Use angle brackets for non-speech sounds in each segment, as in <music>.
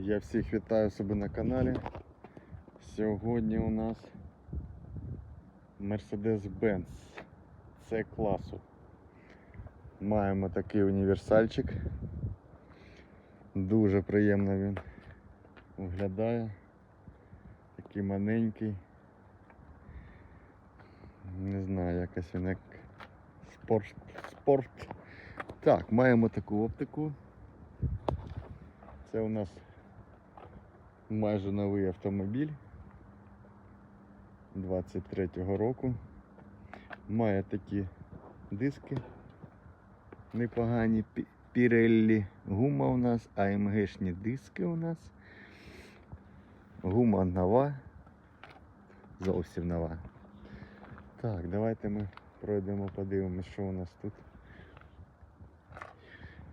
Я всіх вітаю себе на каналі. Сьогодні у нас Mercedes-Benz C класу. Маємо такий універсальчик. Дуже приємно він виглядає. Такий маленький. Не знаю, якось він як спорт. спорт. Так, маємо таку оптику. Це у нас майже новий автомобіль 23-го року. Має такі диски непогані Pirelli. Гума у нас, АМГшні диски у нас. Гума нова. Зовсім нова. Так, давайте ми пройдемо, подивимося, що у нас тут.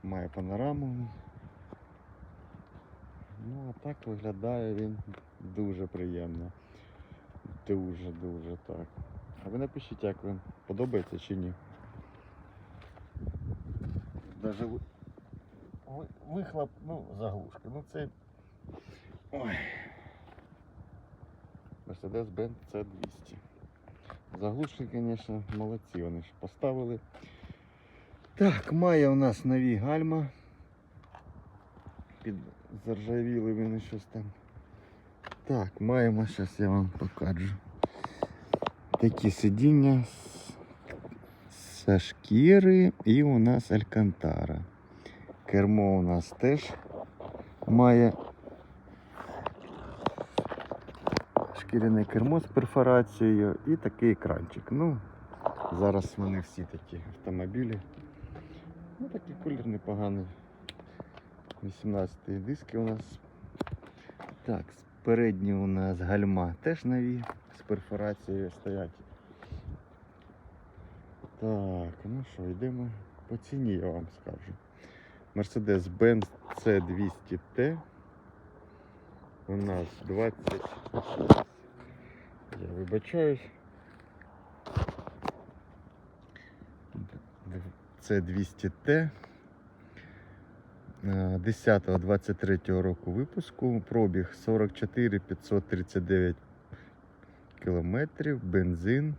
Має панораму. Ну, а так виглядає він дуже приємно. Дуже-дуже так. А ви напишіть, як він подобається чи ні. Даже ви- ви- вихлоп, ну, заглушка. Ну це. Ой. Mercedes-Benz C200. Заглушки, звісно, молодці, вони ж поставили. Так, має у нас нові гальма. Під заржавіли вони щось там. Так, маємо, зараз я вам покажу. Такі сидіння з- шкіри і у нас алькантара. Кермо у нас теж має шкіряне кермо з перфорацією і такий екранчик. Ну, зараз вони всі такі автомобілі. Ну, такий колір непоганий. 18 диски у нас. Так, передні у нас гальма теж нові, з перфорацією стоять. Так, ну що, йдемо по ціні, я вам скажу. Mercedes-Benz C200T. У нас 20. Я вибачаюсь. Це 200Т. 10-23 року випуску. Пробіг 44 539 кілометрів, бензин,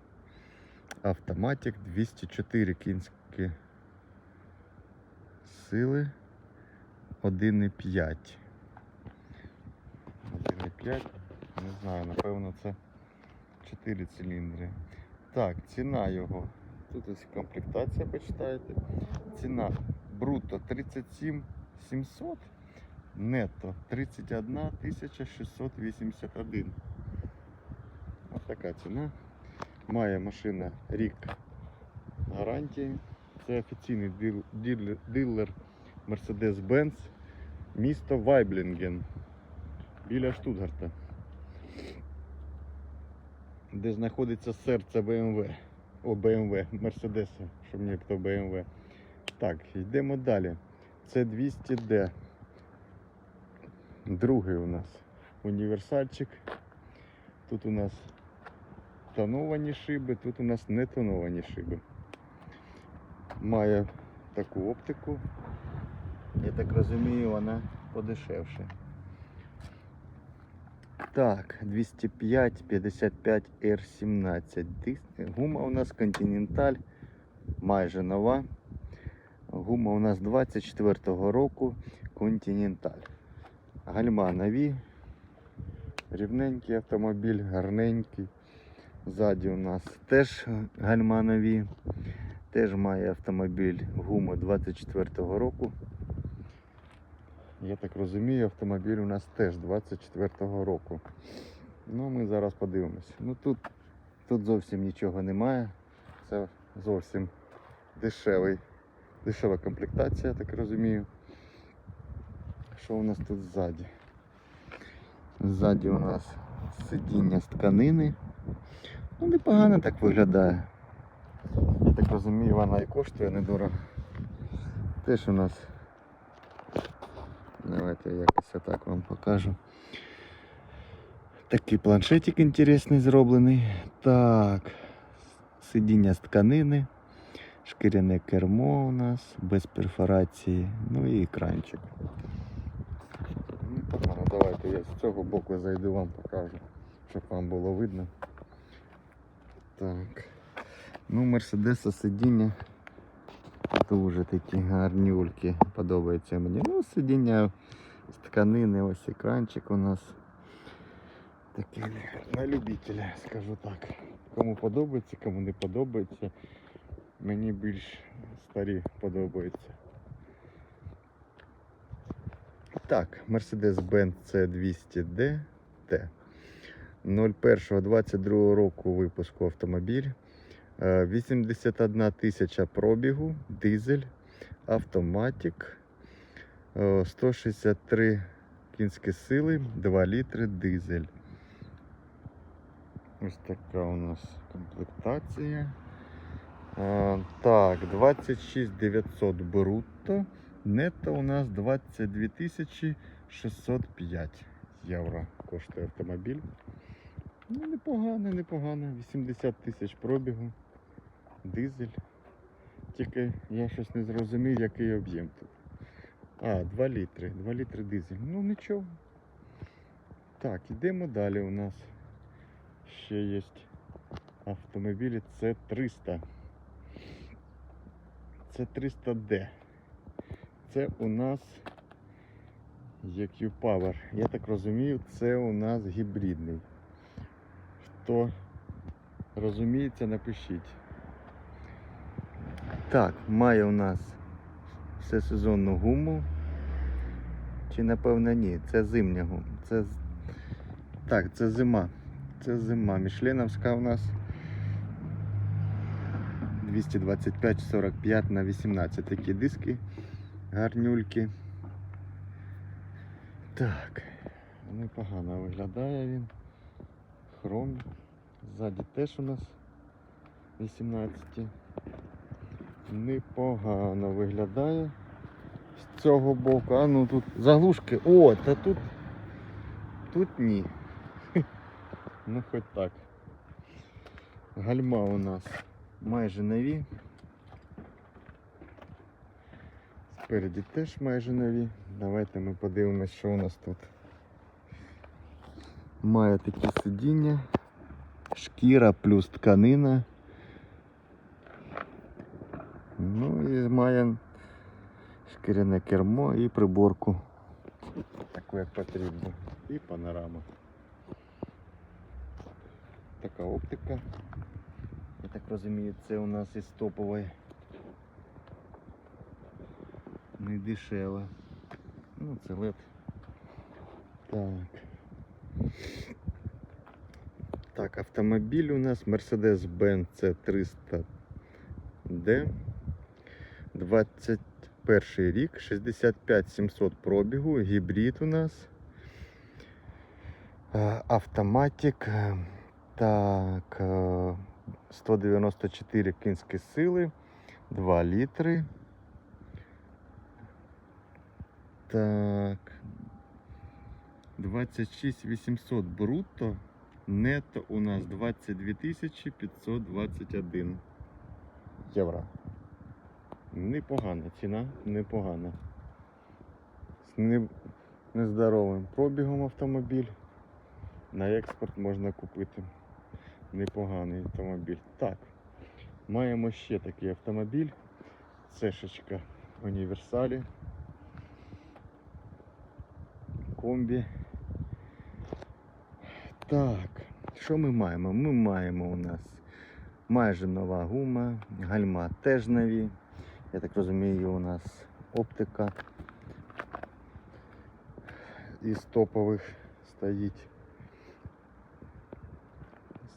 автоматик 204 кінські сили 1,5. 1,5. Не знаю, напевно, це 4 циліндри. Так, ціна його. Тут ось комплектація, почитаєте. Ціна бруто 37 700, нетто 31 681. Ось така ціна. Має машина рік гарантії. Це офіційний дил- дилер, Mercedes-Benz місто Вайблінген біля Штутгарта, де знаходиться серце BMW. О, BMW, Mercedes, щоб мені хто BMW. Так, йдемо далі. Це 200D. Другий у нас універсальчик. Тут у нас тоновані шиби, тут у нас не тоновані шиби. Має таку оптику. Я так розумію, вона подешевше. Так, 205 55 R17. Дис- Гума у нас Continental, майже нова. Гума у нас 24-го року Continental. Гальма нові. Рівненький автомобіль, гарненький. Ззаді у нас теж гальма нові. Теж має автомобіль гуму 24-го року. Я так розумію, автомобіль у нас теж 24-го року. Ну, ми зараз подивимось. Ну тут, тут зовсім нічого немає. Це зовсім дешевий, дешева комплектація, я так розумію. Що у нас тут ззаді? Ззаді у нас сидіння з тканини. Ну, непогано так виглядає. Я так розумію, вона і коштує недорого. Теж у нас. Давайте я якось отак вам покажу. Такий планшетик інтересний зроблений. Так. Сидіння з тканини. Шкіряне кермо у нас без перфорації. Ну і екранчик. Ну. Давайте я з цього боку зайду вам покажу, щоб вам було видно. Так. Ну, Мерседеса сидіння дуже такі гарнюльки. Подобається мені. Ну, сидіння з тканини, ось екранчик у нас. Такий на любителя, скажу так. Кому подобається, кому не подобається. Мені більш старі подобаються. Так, Mercedes-Benz C200D T. 01.22 року випуску автомобіль. Е, 81 тисяча пробігу, дизель, автоматик, е, 163 кінські сили, 2 літри дизель. Ось така у нас комплектація. Е, Так, 26 900 брутто. Нетто у нас 22 605 євро коштує автомобіль. Ну, непогано, непогано. 80 тисяч пробігу. Дизель. Тільки я щось не зрозумів, який об'єм тут. А, 2 літри. 2 літри дизель. Ну нічого. Так, ідемо далі. У нас ще є автомобілі С300. С300D. Це у нас EQ Power. Я так розумію, це у нас гібридний. Хто розуміється, напишіть. Так, має у нас всесезонну гуму. Чи напевно ні, це зимня гума. Це... Так, це зима. Це зима. Мішленовська у нас 225-45 на 18 такі диски. Гарнюльки. Так, непогано виглядає він. Хром. Ззаді теж у нас 18. Непогано виглядає з цього боку. А ну тут заглушки. О, та тут. Тут ні. <laughs> Ну хоч так. Гальма у нас майже нові. Спереді теж майже нові. Давайте ми подивимось, що у нас тут. Має такі сидіння, шкіра плюс тканина. Ну і має шкіряне кермо і приборку. Таку як потрібно. І панорама. Така оптика. Я так розумію, це у нас із топової. Не дешево. Ну, це лед. Так. Так, автомобіль у нас Mercedes-Benz C300D. 21 рік, 65 700 пробігу, гібрид у нас. Е, Автоматик. е, Так, е, 194 кінські сили, 2 літри. Так. 26 800 брутто. Нетто у нас 22 521 євро. Непогана ціна, непогана. З не- нездоровим пробігом автомобіль. На експорт можна купити непоганий автомобіль. Так, маємо ще такий автомобіль. Цешечка універсалі. Комбі. Так, що ми маємо? Ми маємо у нас майже нова гума, гальма теж нові. Я так розумію, у нас оптика із топових стоїть.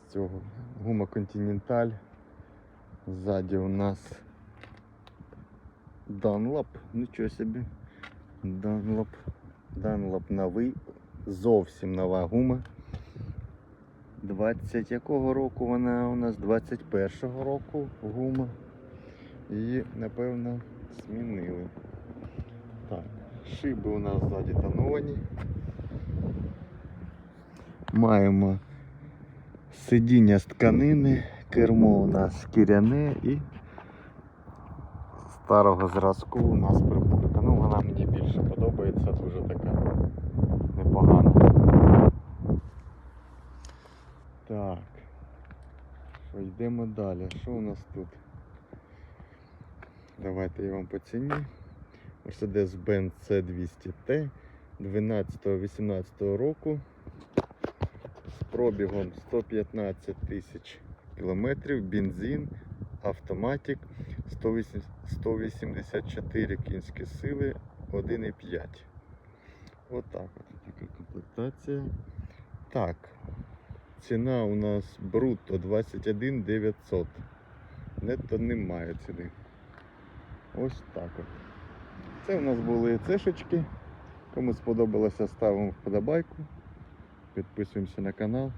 Цього гума Continental. Ззаді у нас Dunlop, нічого собі. Dunlop. Dunlop новий, зовсім нова гума. 20 якого року вона у нас? 21-го року гума. Її, напевно, змінили. Так, шиби у нас ззаді тоновані. Маємо Сидіння з тканини, кермо у нас кіряне і старого зразку у нас приборка. Ну вона мені більше подобається, дуже така непогана. Так, що йдемо далі. Що у нас тут? Давайте я вам по ціні. Mercedes-Benz C200T 12-18 року пробігом 115 тисяч кілометрів, бензин, автоматик, 184 кінські сили, 1,5. Отак от така комплектація. Так, ціна у нас брутто 21 900. Нетто немає ціни. Ось так от. Це у нас були цешечки. Кому сподобалося, ставимо вподобайку. Підписуємося на канал.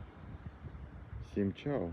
Всім чао!